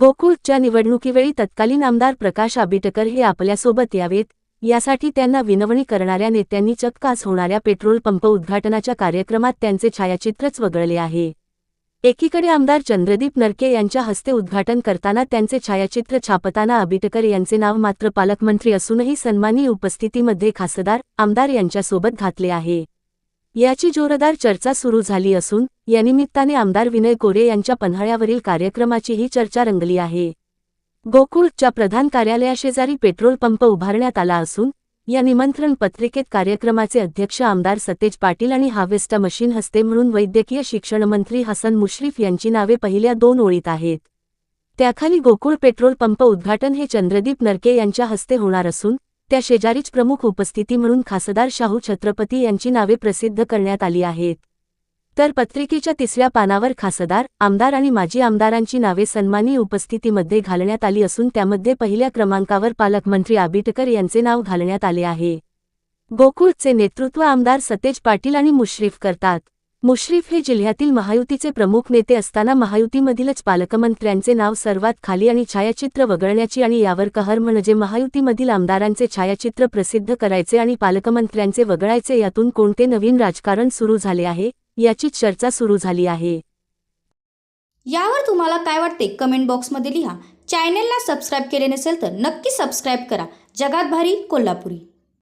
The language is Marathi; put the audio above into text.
गोकुळच्या निवडणुकीवेळी तत्कालीन आमदार प्रकाश आबिटकर हे आपल्यासोबत यावेत यासाठी त्यांना विनवणी करणाऱ्या नेत्यांनी चक्कास होणाऱ्या पेट्रोल पंप उद्घाटनाच्या कार्यक्रमात त्यांचे छायाचित्रच वगळले आहे. एकीकडे आमदार चंद्रदीप नरके यांच्या हस्ते उद्घाटन करताना त्यांचे छायाचित्र छापताना आबिटकर यांचे नाव मात्र पालकमंत्री असूनही सन्मानी उपस्थितीमध्ये खासदार आमदार यांच्यासोबत घातले आहे. याची जोरदार चर्चा सुरू झाली असून यानिमित्ताने आमदार विनय कोरे यांच्या पन्हाळ्यावरील कार्यक्रमाचीही चर्चा रंगली आहे. गोकुळच्या प्रधान कार्यालयाशेजारी पेट्रोल पंप उभारण्यात आला असून या निमंत्रण पत्रिकेत कार्यक्रमाचे अध्यक्ष आमदार सतेज पाटील आणि हार्वेस्टा मशीन हस्ते म्हणून वैद्यकीय शिक्षण मंत्री हसन मुश्रीफ यांची नावे पहिल्या दोन ओळीत आहेत. त्याखाली गोकुळ पेट्रोल पंप उद्घाटन हे चंद्रदीप नरके यांच्या हस्ते होणार असून त्या शेजारीच प्रमुख उपस्थिती म्हणून खासदार शाहू छत्रपती यांची नावे प्रसिद्ध करण्यात आली आहेत. तर पत्रिकेच्या तिसऱ्या पानावर खासदार आमदार आणि माजी आमदारांची नावे सन्मानी उपस्थितीमध्ये घालण्यात आली असून त्यामध्ये पहिल्या क्रमांकावर पालकमंत्री आबिटकर यांचे नाव घालण्यात आले आहे. गोकुळचे नेतृत्व आमदार सतेज पाटील आणि मुश्रीफ करतात. मुश्रीफ हे जिल्ह्यातील महायुतीचे प्रमुख नेते असताना महायुतीमधीलच पालकमंत्र्यांचे नाव सर्वात खाली आणि छायाचित्र वगळण्याची आणि यावर कहर म्हणजे महायुतीमधील आमदारांचे छायाचित्र प्रसिद्ध करायचे आणि पालकमंत्र्यांचे वगळायचे यातून कोणते नवीन राजकारण सुरू झाले आहे याचीच चर्चा सुरू झाली आहे. यावर तुम्हाला काय वाटते कमेंट बॉक्समध्ये लिहा. चॅनेलला सबस्क्राईब केले नसेल तर नक्की सबस्क्राईब करा. जगात भारी कोल्हापुरी.